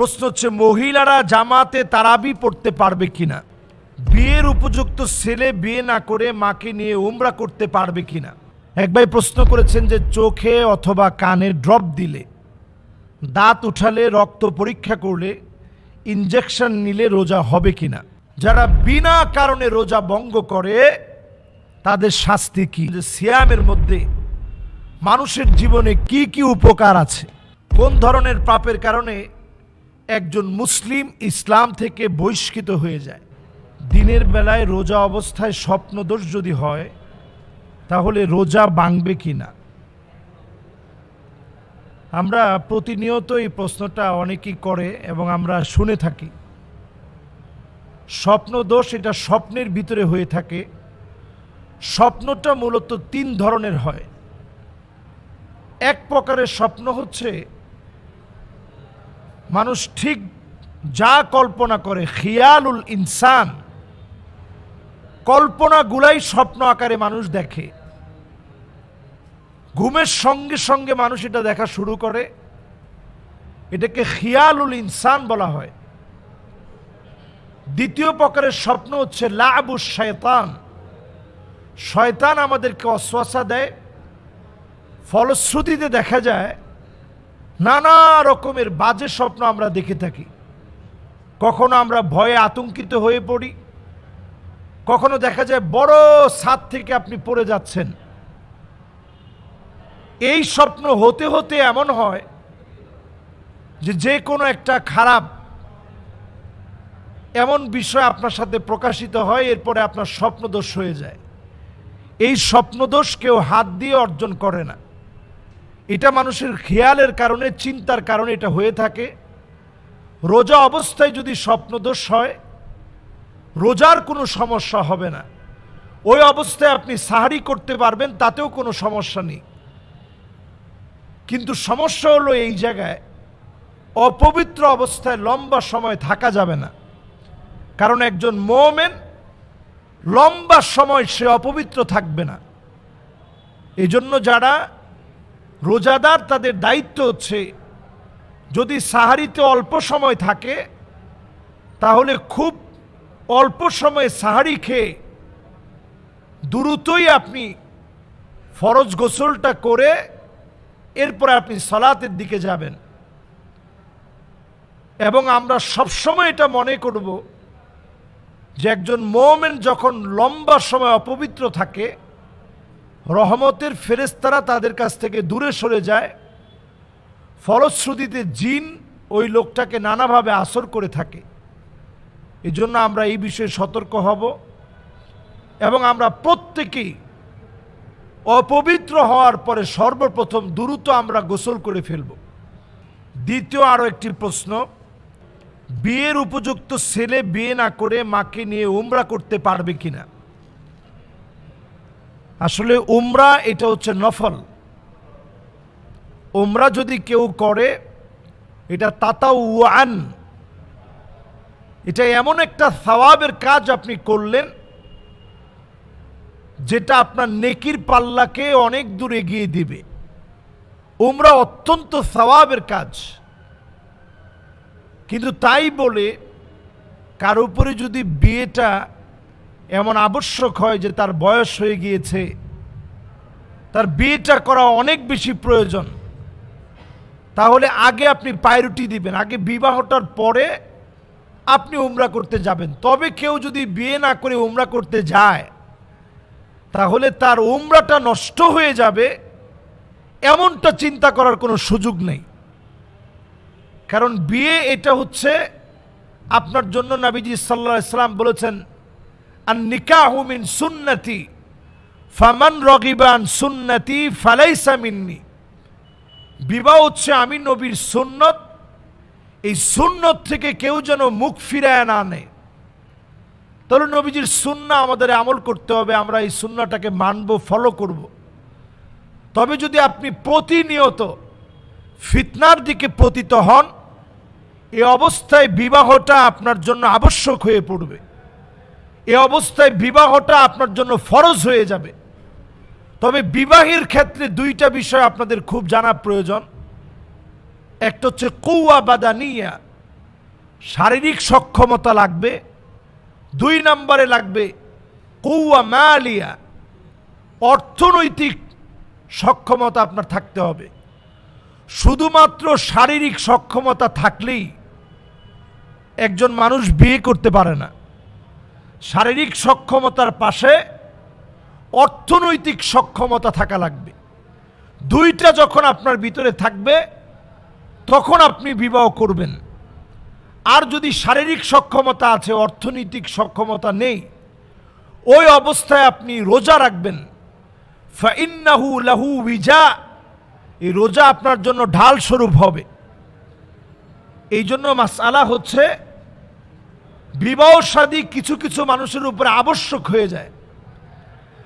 প্রশ্ন হচ্ছে, মহিলারা জামাতে তারাবি পড়তে পারবে কিনা? বিয়ের উপযুক্ত ছেলে বিয়ে না করে মাকে নিয়ে উমরা করতে পারবে কিনা? এক ভাই প্রশ্ন করেছেন যে, চোখে অথবা কানে ড্রপ দিলে, দাঁত উঠালে, রক্ত পরীক্ষা করলে ইনজেকশন নিলে রোজা হবে কিনা? যারা বিনা কারণে রোজা ভঙ্গ করে, তাদের শাস্তি কি? যে সিয়ামের মধ্যে মানুষের জীবনে কি কি উপকার আছে? কোন ধরনের পাপের কারণে একজন মুসলিম ইসলাম থেকে বহিষ্কৃত হয়ে যায়। দিনের বেলায় রোজা অবস্থায় স্বপ্নদোষ যদি হয়, তাহলে রোজা ভাঙবে কি না? আমরা প্রতিনিয়ত এই প্রশ্নটা অনেকেই করে এবং আমরা শুনে থাকি। স্বপ্নদোষ এটা স্বপ্নের ভিতরে হয়ে থাকে। স্বপ্নটা মূলত তিন ধরনের হয়। এক প্রকারের স্বপ্ন হচ্ছে মানুষ ঠিক যা কল্পনা করে, খিয়ালুল ইনসান, কল্পনাগুলাই স্বপ্ন আকারে মানুষ দেখে। ঘুমের সঙ্গে সঙ্গে মানুষ এটা দেখা শুরু করে। এটাকে খিয়ালুল ইনসান বলা হয়। দ্বিতীয় প্রকারের স্বপ্ন হচ্ছে, লাবু শয়তান। শয়তান আমাদেরকে অশ্বাসা দেয়, ফলশ্রুতিতে দেখা যায় নানা রকমের বাজে স্বপ্ন আমরা দেখে থাকি। কখনো আমরা ভয়ে আতঙ্কিত হয়ে পড়ি। কখনো দেখা যায় বড় ছাদ থেকে আপনি পড়ে যাচ্ছেন। এই স্বপ্ন হতে হতে এমন হয় যে যে কোনো একটা খারাপ এমন বিষয় আপনার সাথে প্রকাশিত হয়, এরপরে আপনার স্বপ্নদোষ হয়ে যায়। এই স্বপ্নদোষ কেউ হাত দিয়ে অর্জন করে না। এটা মানুষের খেয়ালের কারণে, চিন্তার কারণে এটা হয়ে থাকে। রোজা অবস্থায় যদি স্বপ্নদোষ হয়, রোজার কোনো সমস্যা হবে না। ওই অবস্থায় আপনি সাহারি করতে পারবেন, তাতেও কোনো সমস্যা নেই। কিন্তু সমস্যা হলো এই জায়গায়, অপবিত্র অবস্থায় লম্বা সময় থাকা যাবে না। কারণ একজন মোমেন, লম্বা সময় সে অপবিত্র থাকবে না। এজন্য যারা রোজাদার তাদের দায়িত্ব হচ্ছে, যদি সাহারিতে অল্প সময় থাকে, তাহলে খুব অল্প সময়ে সাহারি খেয়ে দ্রুতই আপনি ফরজ গোসলটা করে এরপর আপনি সলাতের দিকে যাবেন। এবং আমরা সবসময় এটা মনে করব যে একজন মোমেন যখন লম্বা সময় অপবিত্র থাকে রহমতের ফেরেস্তারা তাদের কাছ থেকে দূরে সরে যায়। ফলশ্রুতিতে জিন ওই লোকটাকে নানাভাবে আসর করে থাকে। এই জন্য আমরা এই বিষয়ে সতর্ক হব এবং আমরা প্রত্যেকেই অপবিত্র হওয়ার পরে সর্বপ্রথম দ্রুত আমরা গোসল করে ফেলব। দ্বিতীয় আরও একটি প্রশ্ন, বিয়ের উপযুক্ত ছেলে বিয়ে না করে মাকে নিয়ে উমরা করতে পারবে কিনা? আসলে উমরা এটা হচ্ছে নফল। উমরা যদি কেউ করে, এটা তাতা ওয়ান এটা এমন একটা সওয়াবের কাজ আপনি করলেন, যেটা আপনার নেকির পাল্লাকে অনেক দূর এগিয়ে দিবে। উমরা অত্যন্ত সওয়াবের কাজ। কিন্তু তাই বলে, কার উপরে যদি বিয়েটা এমন আবশ্যক হয় যে তার বয়স হয়ে গিয়েছে। তার বিয়েটা করা অনেক বেশি প্রয়োজন। তাহলে আগে আপনি প্রায়োরিটি দিবেন। আগে বিবাহটার পরে আপনি উমরা করতে যাবেন। তবে কেউ যদি বিয়ে না করে উমরা করতে যায়, তাহলে তার উমরাটা নষ্ট হয়ে যাবে, এমনটা চিন্তা করার কোনো সুযোগ নেই। কারণ বিয়ে এটা হচ্ছে আপনার জন্য নাবিজি সাল্লাহ ইসলাম বলেছেন নিকাহ মিন সুন্নতি ফামান রগিবান সুন্নতি ফালাইসা মিন্নি বিবাহ হচ্ছে আমি নবীর সুন্নত। এই সুন্নত থেকে কেউ যেন মুখ ফিরায় না নেয়। তাহলে নবীজির সুন্না আমাদের আমল করতে হবে, আমরা এই সুন্নাটাকে মানব ফলো করব। তবে যদি আপনি প্রতিনিয়ত ফিতনার দিকে পতিত হন এ অবস্থায় বিবাহটা আপনার জন্য আবশ্যক হয়ে পড়বে। এ অবস্থায় বিবাহটা আপনার জন্য ফরজ হয়ে যাবে। তবে বিবাহের ক্ষেত্রে দুইটা বিষয় আপনাদের খুব জানা প্রয়োজন। একটা হচ্ছে কৌয়া বাদানিয়া, শারীরিক সক্ষমতা লাগবে। দুই নম্বরে লাগবে কৌয়া মালিয়া, অর্থনৈতিক সক্ষমতা আপনার থাকতে হবে। শুধুমাত্র শারীরিক সক্ষমতা থাকলেই একজন মানুষ বিয়ে করতে পারে না। শারীরিক সক্ষমতার পাশে অর্থনৈতিক সক্ষমতা থাকা লাগবে। দুইটা যখন আপনার ভিতরে থাকবে, তখন আপনি বিবাহ করবেন। আর যদি শারীরিক সক্ষমতা আছে, অর্থনৈতিক সক্ষমতা নেই, ওই অবস্থায় আপনি রোজা রাখবেন। ফাইন্নাহু লাহু উইজা, এই রোজা আপনার জন্য ঢাল স্বরূপ হবে। এই জন্য মাসালা হচ্ছে বিবাহ শাদী কিছু কিছু মানুষের উপরে আবশ্যক হয়ে যায়।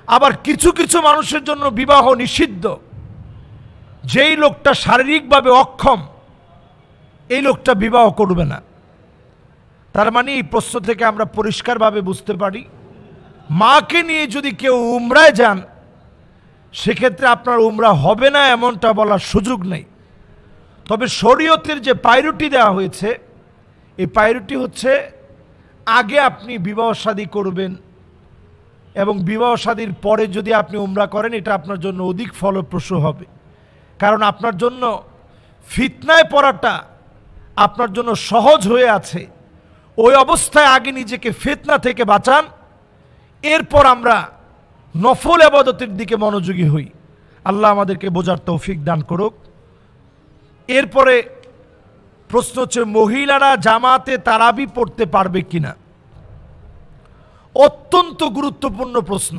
আবার কিছু কিছু মানুষের জন্য বিবাহ নিষিদ্ধ। যেই লোকটা শারীরিকভাবে অক্ষম, এই লোকটা বিবাহ করবে না। তার মানে এই প্রশ্ন থেকে আমরা পরিষ্কারভাবে বুঝতে পারি, মাকে নিয়ে যদি কেউ উমরায় যান, সেক্ষেত্রে আপনার উমরা হবে না এমনটা বলার সুযোগ নেই। তবে শরীয়তের যে পাইরুটি দেওয়া হয়েছে, এই পাইরুটি হচ্ছে আগে আপনি বিবাহ শাদী করবেন এবং বিবাহ শাদীর পরে যদি আপনি উমরা করেন, এটা আপনার জন্য অধিক ফলপ্রসূ হবে। কারণ আপনার জন্য ফিতনায় পড়াটা আপনার জন্য সহজ হয়ে আছে। ওই অবস্থায় আগে নিজেকে ফিতনা থেকে বাঁচান, এরপর আমরা নফল আবাদতের দিকে মনোযোগী হই। আল্লাহ আমাদেরকে বোঝার তৌফিক দান করুক। এরপরে প্রশ্ন হচ্ছে, মহিলারা জামাতে তারাবি পড়তে পারবে কিনা? অত্যন্ত গুরুত্বপূর্ণ প্রশ্ন।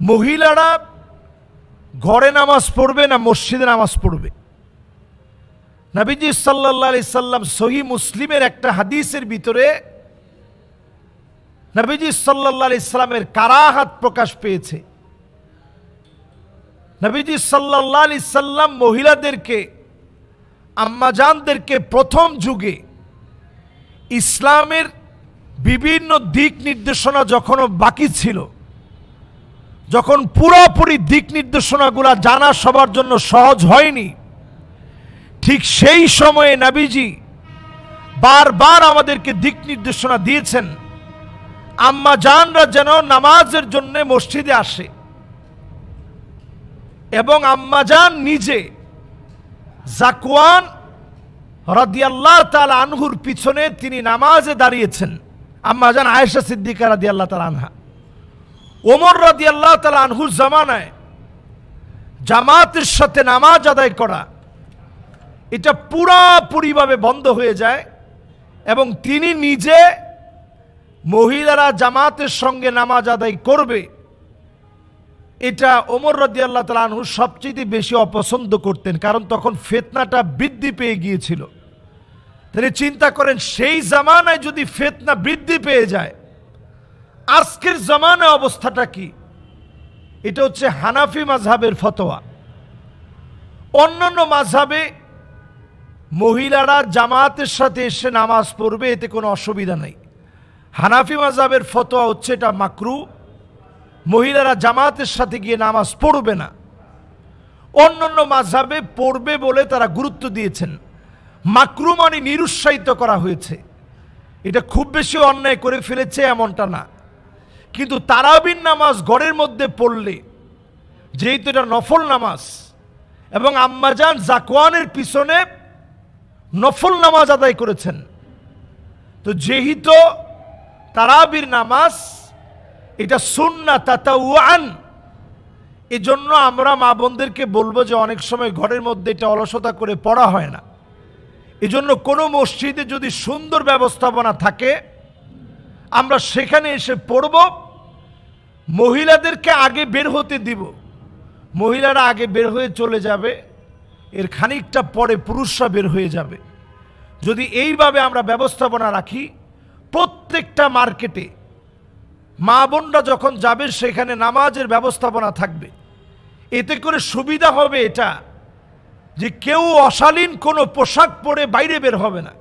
মহিলারা ঘরে নামাজ পড়বে না, মসজিদে নামাজ পড়বে? নবীজি সাল্লাহ আলি সাল্লাম সহি মুসলিমের একটা হাদিসের ভিতরে নবীজি সাল্লাহ আলি সাল্লামের কারাহাত প্রকাশ পেয়েছে। নবীজি সাল্লাহ আলি সাল্লাম মহিলাদেরকে আম্মাজানদেরকে প্রথম যুগে ইসলামের বিভিন্ন দিক নির্দেশনা যখনও বাকি ছিল, যখন পুরোপুরি দিক নির্দেশনাগুলো জানা সবার জন্য সহজ হয়নি, ঠিক সেই সময়ে নাবিজি বারবার আমাদেরকে দিক নির্দেশনা দিয়েছেন আম্মা জানরা যেন নামাজের জন্য মসজিদে আসে এবং আম্মাজান নিজে জাকুয়ান রাদিয়াল্লাহ তাল আনহুর পিছনে তিনি নামাজে দাঁড়িয়েছেন। আম্মাজান আয়েশা সিদ্দিকা রাদিয়াল্লাহ তাল আনহা। ওমর রাদিয়াল্লাহ তাল আনহুর জামানায় জামাতের সাথে নামাজ আদায় করা, এটা পুরাপুরিভাবে বন্ধ হয়ে যায় এবং তিনি নিজে মহিলারা জামাতের সঙ্গে নামাজ আদায় করবে। এটা ওমর রদি আল্লাহ তালা আনহু সবচেয়ে বেশি অপছন্দ করতেন, কারণ তখন ফেতনাটা বৃদ্ধি পেয়ে গিয়েছিল। তিনি চিন্তা করেন, সেই জামানায় যদি ফেতনা বৃদ্ধি পেয়ে যায়, আজকের জামানায় অবস্থাটা কি? এটা হচ্ছে হানাফি মাঝহাবের ফতোয়া। অন্যান্য মাঝহাবে মহিলারা জামাতের সাথে এসে নামাজ পড়বে, এতে কোনো অসুবিধা নেই। হানাফি মাঝহাবের ফতোয়া হচ্ছে এটা মাকরু মহিলারা জামাতের সাথে গিয়ে নামাজ পড়বে না। অন্য অন্য মাঝাবে পড়বে বলে তারা গুরুত্ব দিয়েছেন। মাকরু মানে নিরুৎসাহিত করা হয়েছে। এটা খুব বেশি অন্যায় করে ফেলেছে এমনটা না। কিন্তু তারাবিন নামাজ ঘরের মধ্যে পড়লে, যেহেতু এটা নফল নামাজ, এবং আম্মাজান জাকওয়ানের পিছনে নফল নামাজ আদায় করেছেন, তো যেহেতু তারাবির নামাজ এটা সুন্না তাতাওয়ান। এজন্য আমরা মা বোনদেরকে বলব যে অনেক সময় ঘরের মধ্যে এটা অলসতা করে পড়া হয় না। এজন্য কোনো মসজিদে যদি সুন্দর ব্যবস্থাপনা থাকে, আমরা সেখানে এসে পড়ব, মহিলাদেরকে আগে বের হতে দিব। মহিলারা আগে বের হয়ে চলে যাবে, এর খানিকটা পরে পুরুষরা বের হয়ে যাবে। যদি এইভাবে আমরা ব্যবস্থাপনা রাখি, প্রত্যেকটা মার্কেটে মা বোনরা যখন যাবে, সেখানে নামাজের ব্যবস্থাপনা থাকবে। এতে করে সুবিধা হবে এটা যে কেউ অশালীন কোনো পোশাক পরে বাইরে বের হবে না।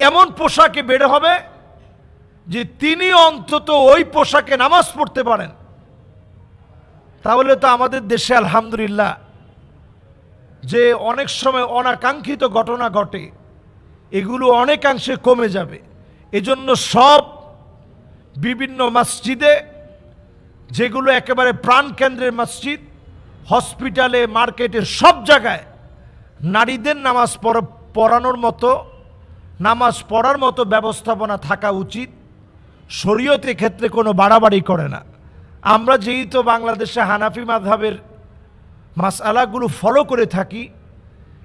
এমন পোশাকে বের হবে যে তিনি অন্তত ওই পোশাকে নামাজ পড়তে পারেন। তাহলে তো আমাদের দেশে আলহামদুলিল্লাহ যে অনেক সময় অনাকাঙ্ক্ষিত ঘটনা ঘটে, এগুলো অনেকাংশে কমে যাবে। এজন্য সব বিভিন্ন মসজিদে, যেগুলো একেবারে প্রাণকেন্দ্রের মসজিদ, হসপিটালে, মার্কেটে, সব জায়গায় নারীদের নামাজ পড়- পড়ানোর মতো, নামাজ পড়ার মতো ব্যবস্থাপনা থাকা উচিত। শরীয়তে ক্ষেত্রে কোনো বাড়াবাড়ি করে না। আমরা যেহেতু বাংলাদেশে হানাফি মাধাবের মাসালাগুলো ফলো করে থাকি,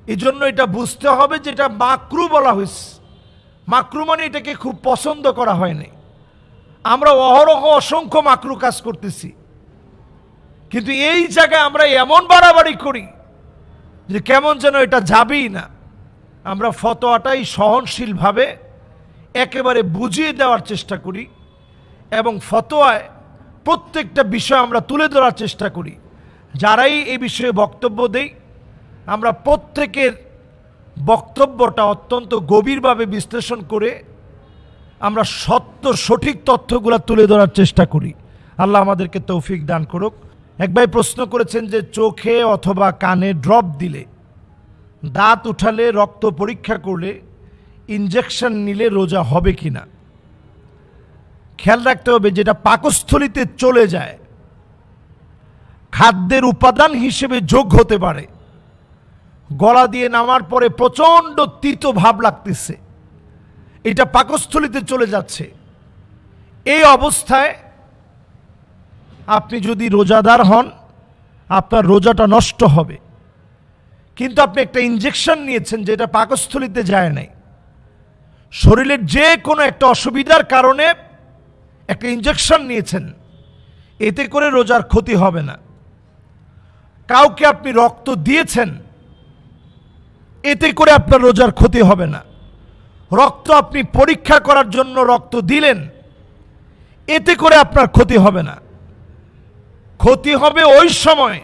এজন্য এটা বুঝতে হবে যে এটা মাকরু বলা হয়েছে মাকরু মানে এটাকে খুব পছন্দ করা হয়নি। আমরা অহরহ অসংখ্য মাকরু কাজ করতেছি। কিন্তু এই জায়গায় আমরা এমন বাড়াবাড়ি করি যে কেমন যেন এটা যাবেই না। আমরা ফতোয়াটাই সহনশীলভাবে একেবারে বুঝিয়ে দেওয়ার চেষ্টা করি এবং ফতোয়ায় প্রত্যেকটা বিষয় আমরা তুলে ধরার চেষ্টা করি। যারাই এই বিষয়ে বক্তব্য দেই, আমরা প্রত্যেকের বক্তব্যটা অত্যন্ত গভীরভাবে বিশ্লেষণ করে আমরা সত্য সঠিক তথ্যগুলো তুলে ধরার চেষ্টা করি। আল্লাহ আমাদেরকে তৌফিক দান করুক। এক ভাই প্রশ্ন করেছেন যে চোখে অথবা কানে ড্রপ দিলে, দাঁত উঠালে, রক্ত পরীক্ষা করলে ইনজেকশন নিলে রোজা হবে কি না খেয়াল রাখতে হবে যেটা পাকস্থলিতে চলে যায়, খাদ্যের উপাদান হিসেবে যোগ হতে পারে। গলা দিয়ে নামার পরে প্রচণ্ড তিতো ভাব লাগতেছে। এটা পাকস্থলিতে চলে যাচ্ছে। এই অবস্থায় আপনি যদি রোজাদার হন, আপনার রোজাটা নষ্ট হবে। কিন্তু আপনি একটা ইঞ্জেকশন নিয়েছেন যেটা পাকস্থলিতে যায় নাই। শরীরের যে কোনো একটা অসুবিধার কারণে একটা ইঞ্জেকশন নিয়েছেন। এতে করে রোজার ক্ষতি হবে না। কাউকে আপনি রক্ত দিয়েছেন, এতে করে আপনার রোজার ক্ষতি হবে না। রক্ত আপনি পরীক্ষা করার জন্য রক্ত দিলেন, এতে করে আপনার ক্ষতি হবে না। ক্ষতি হবে ওই সময়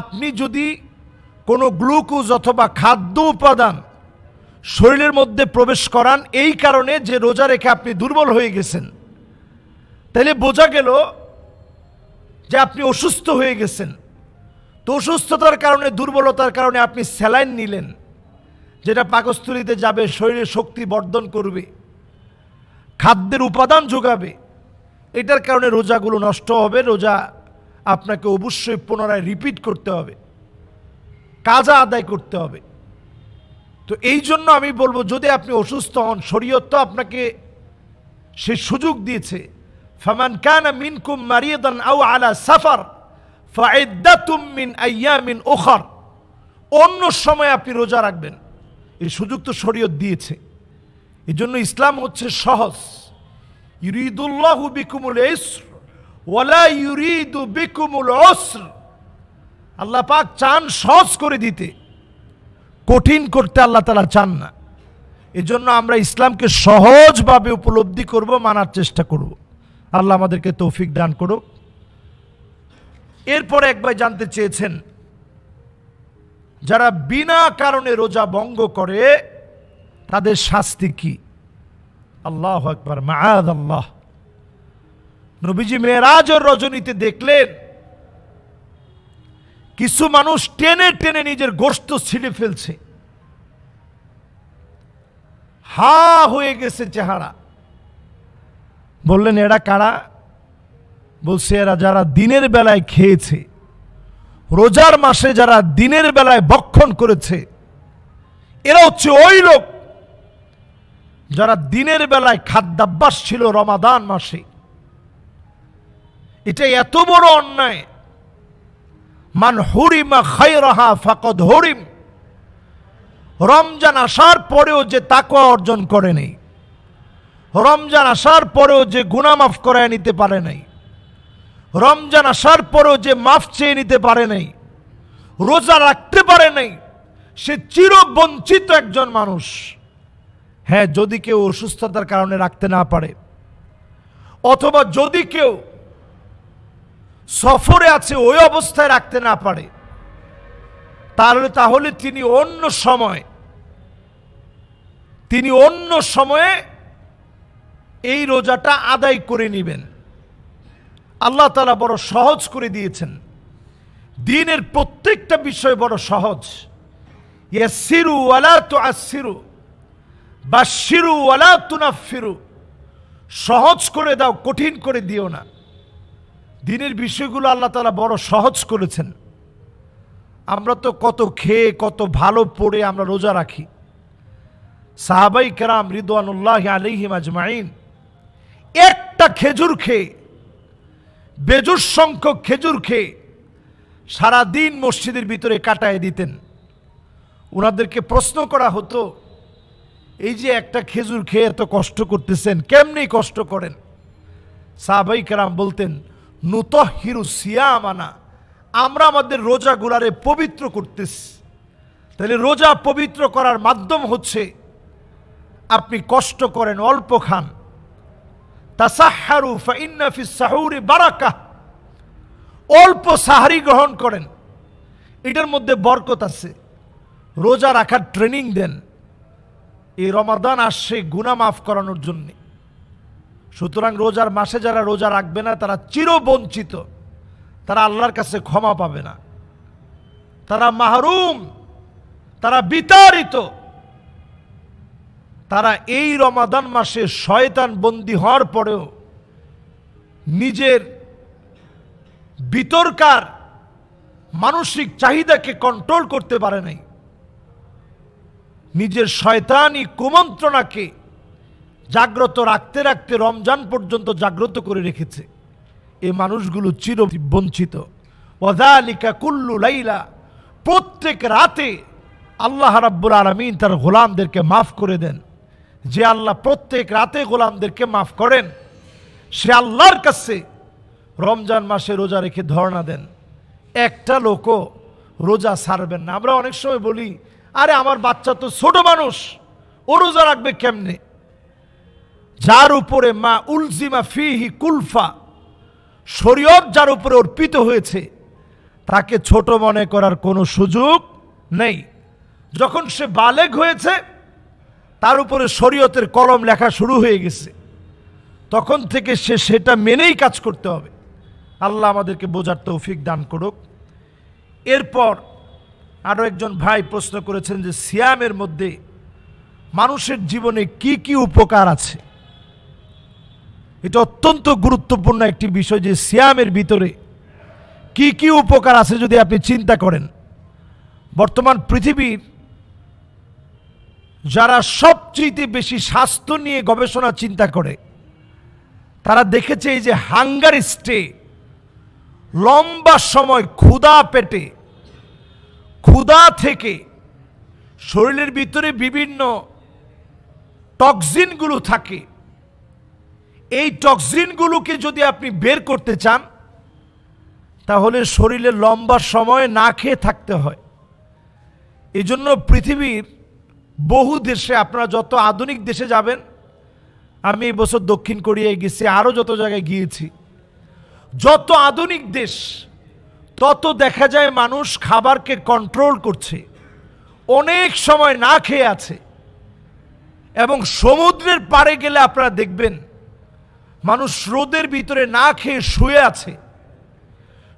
আপনি যদি কোনো গ্লুকোজ অথবা খাদ্য উপাদান শরীরের মধ্যে প্রবেশ করান, এই কারণে যে রোজা রেখে আপনি দুর্বল হয়ে গেছেন, তাহলে বোঝা গেল যে আপনি অসুস্থ হয়ে গেছেন। তো অসুস্থতার কারণে, দুর্বলতার কারণে আপনি স্যালাইন নিলেন। যেটা পাকস্থলিতে যাবে, শরীরে শক্তি বর্ধন করবে, খাদ্যের উপাদান যোগাবে, এটার কারণে রোজাগুলো নষ্ট হবে, রোজা আপনাকে অবশ্যই পুনরায় রিপিট করতে হবে, কাজা আদায় করতে হবে। তো এই জন্য আমি বলব, যদি আপনি অসুস্থ হন, শরীয়ত তো আপনাকে সে সুযোগ দিয়েছে, ফামান কানা মিনকুম মারিয়াদান আও আলা সাফার ফাইদ্দাতুম মিন আইয়ামিন ওখর অন্য সময় আপনি রোজা রাখবেন। এই সুযোগ তো শরীয়ত দিয়েছে। এই জন্য ইসলাম হচ্ছে সহজ। ইউরিদুল্লাহু বিকুমুল ইসর, ওয়ালা ইউরিদু বিকুমুল অসর আল্লাহ পাক চান সহজ করে দিতে, কঠিন করতে আল্লাহ তালা চান না। এজন্য আমরা ইসলামকে সহজভাবে উপলব্ধি করব, মানার চেষ্টা করব। আল্লাহ আমাদেরকে তৌফিক দান করুক। এরপরে একবার জানতে চেয়েছেন যারা বিনা কারণে রোজা ভঙ্গ করে, তাদের শাস্তি কি? আল্লাহ একবার মায়াদ আল্লাহ নবীজি মেয়েরাজর রজনীতে দেখলেন, কিছু মানুষ টেনে টেনে নিজের গোস্ত ছিঁড়ে ফেলছে। হা হয়ে গেছে চেহারা। বললেন, এরা কারা? বলছে, এরা যারা দিনের বেলায় খেয়েছে রোজার মাসে যারা দিনের বেলায় বক্ষণ করেছে, এরা হচ্ছে ওই লোক যারা দিনের বেলায় খাদ্যাভ্যাস ছিল রমাদান মাসে। এটা এত বড় অন্যায়। মান হুরিমা খাইরাহা ফাকদ হরিম। রমজান আসার পরেও যে তাকওয়া অর্জন করে নেই। রমজান আসার পরেও যে গুণামাফ করায় নিতে পারে নাই। রমজান আসার পরেও যে মাফ চেয়ে নিতে পারে নাই, রোজা রাখতে পারে নাই, সে চিরবঞ্চিত একজন মানুষ। হ্যাঁ যদি কেউ অসুস্থতার কারণে রাখতে না পারে, অথবা যদি কেউ সফরে আছে ওই অবস্থায় রাখতে না পারে, তাহলে তাহলে তিনি অন্য সময়, তিনি অন্য সময়ে এই রোজাটা আদায় করে নেবেন। আল্লাহ তালা বড় সহজ করে দিয়েছেন। দিনের প্রত্যেকটা বিষয় বড় সহজ। ইয়াসিরু ওয়ালা তো আসিরু বা শিরু ওয়ালা তুনাফিরু সহজ করে দাও, কঠিন করে দিও না। দিনের বিষয়গুলো আল্লাহ তালা বড় সহজ করেছেন। আমরা তো কত খেয়ে, কত ভালো পড়ে আমরা রোজা রাখি। সাহাবাই কেরাম রিদওয়ানুল্লাহ আলিহিম আজমাইন, একটা খেজুর খেয়ে বেজুর সংখ্যক খেজুর খেয়ে সারাদিন মসজিদের ভিতরে কাটায় দিতেন। ওনাদেরকে প্রশ্ন করা হতো, এই যে একটা খেজুর খেয়ে এত কষ্ট করতেছেন, কেমনি কষ্ট করেন? সাহাবাই কেরাম বলতেন নুত হিরু সিয়ামানা, আমরা আমাদের রোজা গুলারে পবিত্র করতেছি। তাহলে রোজা পবিত্র করার মাধ্যম হচ্ছে আপনি কষ্ট করেন, অল্প খান। তাসাহারু ফাইন্না ফি সাহুরি বারাকা অল্প সাহারি গ্রহণ করেন। এটার মধ্যে বরকত আছে। রোজা রাখার ট্রেনিং দেন। এই রমাদান আসছে গুনা মাফ করানোর জন্যে। সুতরাং রোজার মাসে যারা রোজা রাখবে না, তারা চিরবঞ্চিত। তারা আল্লাহর কাছে ক্ষমা পাবে না। তারা মাহরুম। তারা বিতাড়িত। তারা এই রমাদান মাসে শয়তান বন্দী হওয়ার পরেও নিজের বিতর্কার মানসিক চাহিদাকে কন্ট্রোল করতে পারে নাই। নিজের শয়তানি কুমন্ত্রণাকে জাগ্রত রাখতে রাখতে রমজান পর্যন্ত জাগ্রত করে রেখেছে। এ মানুষগুলো চির বঞ্চিত ওদালিকা কুল্লু লাইলা, প্রত্যেক রাতে আল্লাহ রাব্বুল আলমিন তার গোলামদেরকে মাফ করে দেন। যে আল্লাহ প্রত্যেক রাতে গোলামদেরকে মাফ করেন, সে আল্লাহর কাছে রমজান মাসে রোজা রেখে ধর্ণা দেন। একটা লোকও রোজা ছাড়বেন না। আমরা অনেক সময় বলি, আরে আমার বাচ্চা তো ছোট মানুষ, ও রোজা রাখবে কেমনে? যার উপরে মা উলজিমা ফিহি কুলফা, শরীয়ত যার উপরে অর্পিত হয়েছে, তাকে ছোট মনে করার কোনো সুযোগ নেই। যখন সে বালেগ হয়েছে তার উপরে শরীয়তের কলম লেখা শুরু হয়ে গেছে। তখন থেকে সে সেটা মেনেই কাজ করতে হবে। আল্লাহ আমাদেরকে বোঝার তৌফিক দান করুক। এরপর আরও একজন ভাই প্রশ্ন করেছেন যে, সিয়ামের মধ্যে মানুষের জীবনে কি কি উপকার আছে? এটা অত্যন্ত গুরুত্বপূর্ণ একটি বিষয় যে, সিয়ামের ভিতরে কি কি উপকার আছে যদি আপনি চিন্তা করেন। বর্তমান পৃথিবীর যারা সবচেয়ে বেশি স্বাস্থ্য নিয়ে গবেষণা, চিন্তা করে, তারা দেখেছে এই যে হাঙ্গার স্টে, লম্বা সময় ক্ষুধা পেটে, ক্ষুধা থেকে শরীরের ভিতরে বিভিন্ন টক্সিনগুলো থাকে। এই টক্সিনগুলোকে যদি আপনি বের করতে চান, তাহলে শরীরে লম্বা সময় না খেয়ে থাকতে হয়। এজন্য পৃথিবীর বহু দেশে, আপনারা যত আধুনিক দেশে যাবেন, আমি এই বছর দক্ষিণ কোরিয়ায় গেছি, আরও যত জায়গায় গিয়েছি। যত আধুনিক দেশ, তত দেখা যায় মানুষ খাবারকে কন্ট্রোল করছে। অনেক সময় না খেয়ে আছে। এবং সমুদ্রের পাড়ে গেলে আপনারা দেখবেন, মানুষ রোদের ভিতরে না খেয়ে শুয়ে আছে।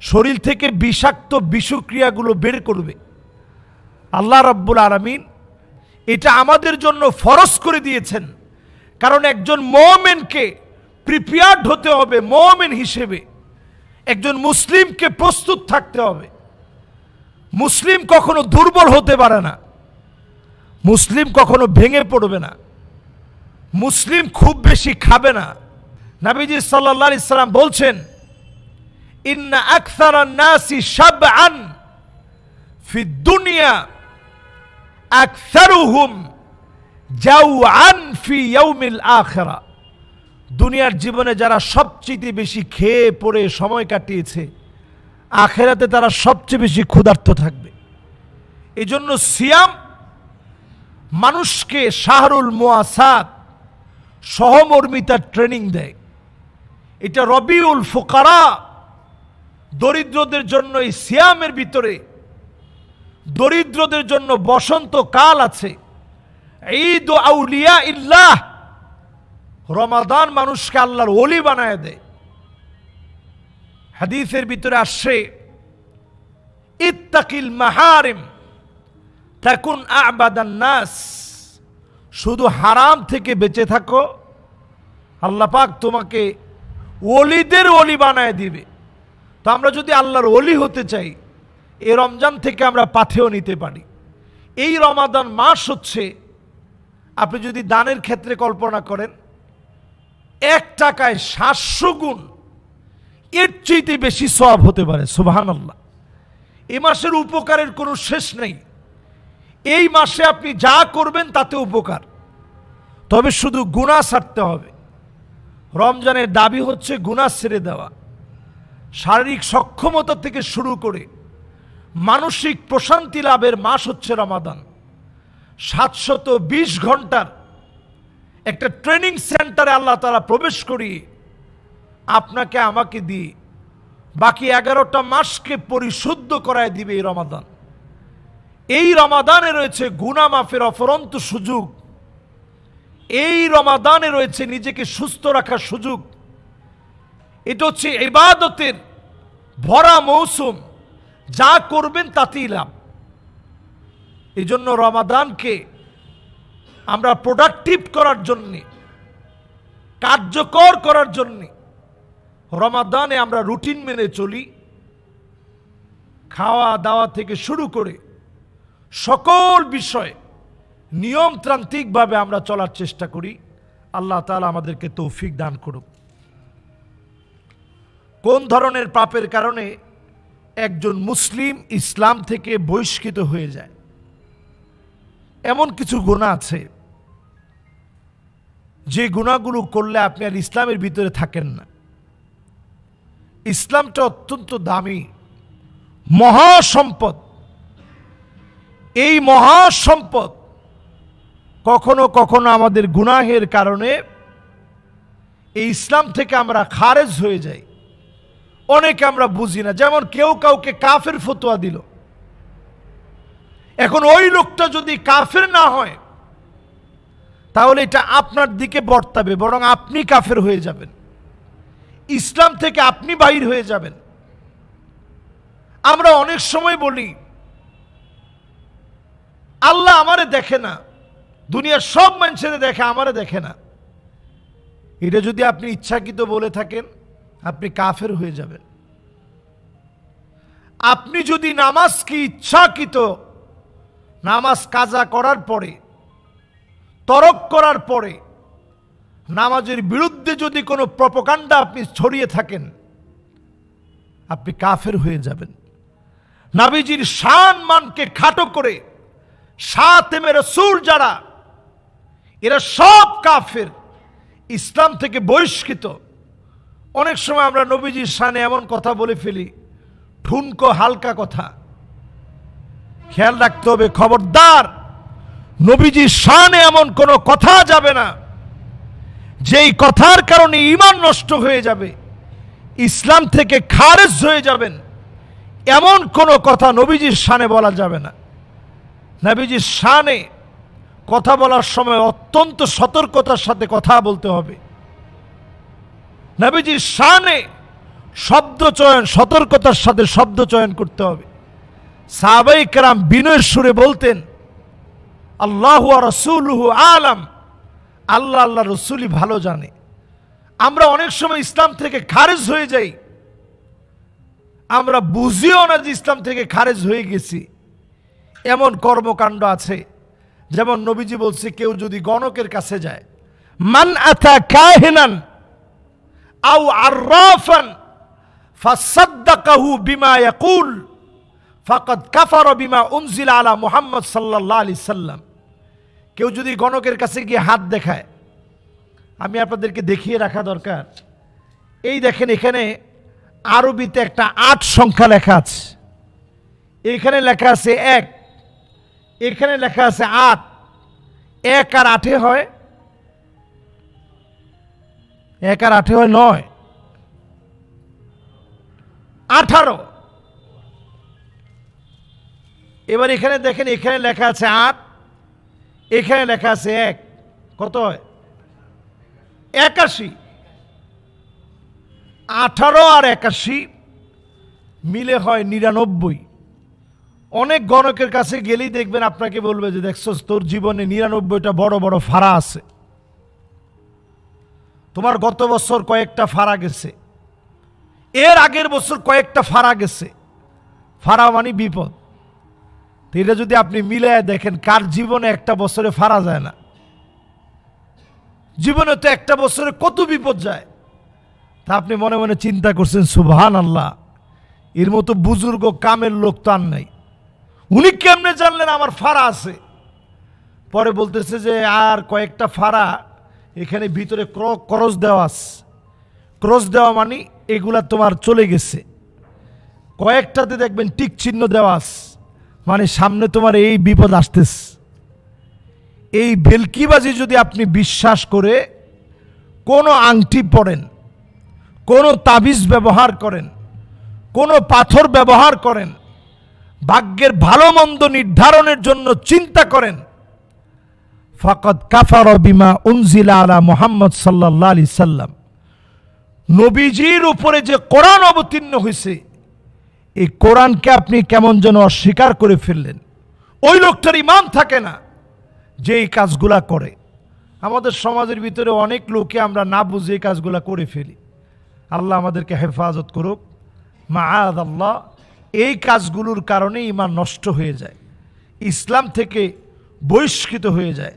শরীর থেকে বিষাক্ত বিষক্রিয়াগুলো বের করবে। আল্লাহ রব্বুল আলমিন এটা আমাদের জন্য ফরজ করে দিয়েছেন। কারণ একজন মোমেনকে প্রিপেয়ার্ড হতে হবে, মোমেন হিসেবে। একজন মুসলিমকে প্রস্তুত থাকতে হবে। মুসলিম কখনো দুর্বল হতে পারে না। মুসলিম কখনো ভেঙে পড়বে না। মুসলিম খুব বেশি খাবে না। নাবিজি সাল্লাহ ইসলাম বলছেন, ইন্না আকসার নাসি সাব আন ফি দুনিয়া আকসারুহুম যাও আন ফি ইয়াউমিল আখরা। দুনিয়ার জীবনে যারা সবচেয়ে বেশি খেয়ে পড়ে সময় কাটিয়েছে, আখেরাতে তারা সবচেয়ে বেশি ক্ষুধার্ত থাকবে। এই জন্য সিয়াম মানুষকে শাহরুল মোয়াসাদ সহমর্মিতার ট্রেনিং দেয়। এটা রবিউল ফোকারা দরিদ্রদের জন্য এই সিয়ামের ভিতরে দরিদ্রদের জন্য বসন্ত কাল আছে। ঈদ আউলিয়া ইল্লাহ। রমাদান মানুষকে আল্লাহর ওলি বানায় দেয়। হাদিসের ভিতরে আসছে, ইত্তাকিল মাহারিম তাকুন আবাদান নাস। শুধু হারাম থেকে বেঁচে থাকো, আল্লাহ পাক তোমাকে ওলিদের অলি বানায় দিবে। তো আমরা যদি আল্লাহর অলি হতে চাই এই রমজান থেকে আমরা পাথেও নিতে পারি। এই রমাদান মাস হচ্ছে, আপনি যদি দানের ক্ষেত্রে কল্পনা করেন, এক টাকায় সাতশো গুণ, এর চেয়েতে বেশি সব হতে পারে সুবাহান আল্লাহ এ মাসের উপকারের কোনো শেষ নেই। এই মাসে আপনি যা করবেন তাতে উপকার। তবে শুধু গুণা ছাড়তে হবে। রমজানের দাবি হচ্ছে গুণা ছেড়ে দেওয়া। শারীরিক সক্ষমতা থেকে শুরু করে মানসিক প্রশান্তি লাভের মাস হচ্ছে রমাদান। সাতশত বিশ ঘণ্টার একটা ট্রেনিং সেন্টারে আল্লাহ তারা প্রবেশ করি, আপনাকে আমাকে দিয়ে বাকি এগারোটা মাসকে পরিশুদ্ধ করায় দিবে এই রমাদান। এই রমাদানে রয়েছে গুনা মাফের অফরন্ত সুযোগ। এই রমাদানে রয়েছে নিজেকে সুস্থ রাখার সুযোগ। এটা হচ্ছে ইবাদতের ভরা মৌসুম। যা করবেন তাতেই লাভ। এই জন্য রমাদানকে আমরা প্রোডাক্টিভ করার জন্যে, কার্যকর করার জন্যে রমাদানে আমরা রুটিন মেনে চলি। খাওয়া দাওয়া থেকে শুরু করে সকল বিষয়ে নিয়মতান্ত্রিকভাবে আমরা চলার চেষ্টা করি। আল্লাহ তালা আমাদেরকে তৌফিক দান করুক। কোন ধরনের পাপের কারণে একজন মুসলিম ইসলাম থেকে বহিষ্কৃত হয়ে যায়। এমন কিছু গুণা আছে। যে গুণাগুলো করলে আপনি আর ইসলামের ভিতরে থাকেন না। ইসলামটা অত্যন্ত দামি। মহাসম্পদ। এই মহাসম্পদ কখনো কখনো আমাদের গুনাহের কারণে এই ইসলাম থেকে আমরা খারেজ হয়ে যাই। অনেকে আমরা বুঝি না। যেমন কেউ কাউকে কাফের ফতোয়া দিল। এখন ওই লোকটা যদি কাফের না হয়, তাহলে এটা আপনার দিকে বর্তাবে, বরং আপনি কাফের হয়ে যাবেন। ইসলাম থেকে আপনি বাহির হয়ে যাবেন। আমরা অনেক সময় বলি, আল্লাহ আমারে দেখে না, দুনিয়ার সব মানুষের দেখে, আমারে দেখে না। এটা যদি আপনি ইচ্ছাকৃত বলে থাকেন আপনি কাফের হয়ে যাবেন। আপনি যদি নামাজ নামাজকে ইচ্ছাকৃত, নামাজ কাজা করার পরে, তরক করার পরে, নামাজের বিরুদ্ধে যদি কোনো প্রপকাণ্ডা আপনি ছড়িয়ে থাকেন, আপনি কাফের হয়ে যাবেন। নাবিজির শান মানকে খাটো করে, সাতেমে সুর যারা, এরা সব কাফের, ইসলাম থেকে বহিষ্কৃত। অনেক সময় আমরা নবীজির শানে এমন কথা বলে ফেলি, ঠুনকো হালকা কথা। খেয়াল রাখতে হবে, খবরদার, নবীজির শানে এমন কোনো কথা যাবে না, যেই কথার কারণে ইমান নষ্ট হয়ে যাবে, ইসলাম থেকে খারেজ হয়ে যাবেন, এমন কোনো কথা নবীজির শানে বলা যাবে না। নবীজির শানে কথা বলার সময় অত্যন্ত সতর্কতার সাথে কথা বলতে হবে। নবীজির শানে শব্দ চয়ন, সতর্কতার সাথে শব্দ চয়ন করতে হবে। সাহাবাই কেরাম বিনয়ের সুরে বলতেন, আল্লাহ রসুলহু আলাম। আল্লাহ আল্লাহ রসুলই ভালো জানে। আমরা অনেক সময় ইসলাম থেকে খারেজ হয়ে যাই। আমরা বুঝিও না যে ইসলাম থেকে খারেজ হয়ে গেছি। এমন কর্মকাণ্ড আছে, যেমন নবীজি বলছে, কেউ যদি গণকের কাছে যায়, মান আথা কাহিনান আও আর্রাফান ফাসাদ্দাকাহু বিমা ইয়াকুল, ফাকাদ কাফার বিমা উনজিলা আলা মুহাম্মদ সাল্লাল্লাহু আলাইহি সাল্লাম। কেউ যদি গণকের কাছে গিয়ে হাত দেখায়, আমি আপনাদেরকে দেখিয়ে রাখা দরকার। এই দেখেন এখানে আরবিতে একটা আট সংখ্যা লেখা আছে। এখানে লেখা আছে এক, এখানে লেখা আছে আট। এক আর আটে হয় এক আর আটে হয় নয়। আঠারো। এবার এখানে দেখেন, এখানে লেখা আছে আট, এখানে লেখা আছে এক। কত হয়? একাশি। আঠারো আর একাশি মিলে হয় নিরানব্বই। অনেক গণকের কাছে গেলেই দেখবেন আপনাকে বলবে যে, দেখছস, তোর জীবনে নিরানব্বইটা বড় বড় ফাড়া আছে। তোমার গত বছর কয়েকটা ফাড়া গেছে। এর আগের বছর কয়েকটা ফাড়া গেছে। ফাড়া মানে বিপদ। তো এটা যদি আপনি মিলায় দেখেন, কার জীবনে একটা বছরে ফাড়া যায় না? জীবনে তো একটা বছরে কত বিপদ যায়? তা আপনি মনে মনে চিন্তা করছেন সুবহান আল্লাহ এর মতো বুজুর্গ কামের লোক তো আর নাই। উনি কেমনে জানলেন আমার ফাড়া আছে? পরে বলতেছে যে, আর কয়েকটা ফাড়া এখানে ভিতরে ক্র- ক্রস দেওয়া ক্রস দেওয়া মানে এগুলা তোমার চলে গেছে। কয়েকটাতে দেখবেন টিক চিহ্ন দেওয়া মানে সামনে তোমার এই বিপদ আসতেছে। এই ভেলকিবাজি যদি আপনি বিশ্বাস করে, কোনো আংটি পড়েন কোনো তাবিজ ব্যবহার করেন, কোনো পাথর ব্যবহার করেন, ভাগ্যের ভালো মন্দ নির্ধারণের জন্য চিন্তা করেন ফাকাদ কাফার বিমা উনজিলা আলা মোহাম্মদ সাল্লাহ আলি সাল্লাম। নবীজির উপরে যে কোরআন অবতীর্ণ হয়েছে, এই কোরআনকে আপনি কেমন যেন অস্বীকার করে ফেললেন। ওই লোকটার ইমান থাকে না যে এই কাজগুলা করে। আমাদের সমাজের ভিতরে অনেক লোকে আমরা না বুঝে এই কাজগুলা করে ফেলি। আল্লাহ আমাদেরকে হেফাজত করুক। মা আল্লাহ এই কাজগুলোর কারণে ইমান নষ্ট হয়ে যায়। ইসলাম থেকে বহিষ্কৃত হয়ে যায়।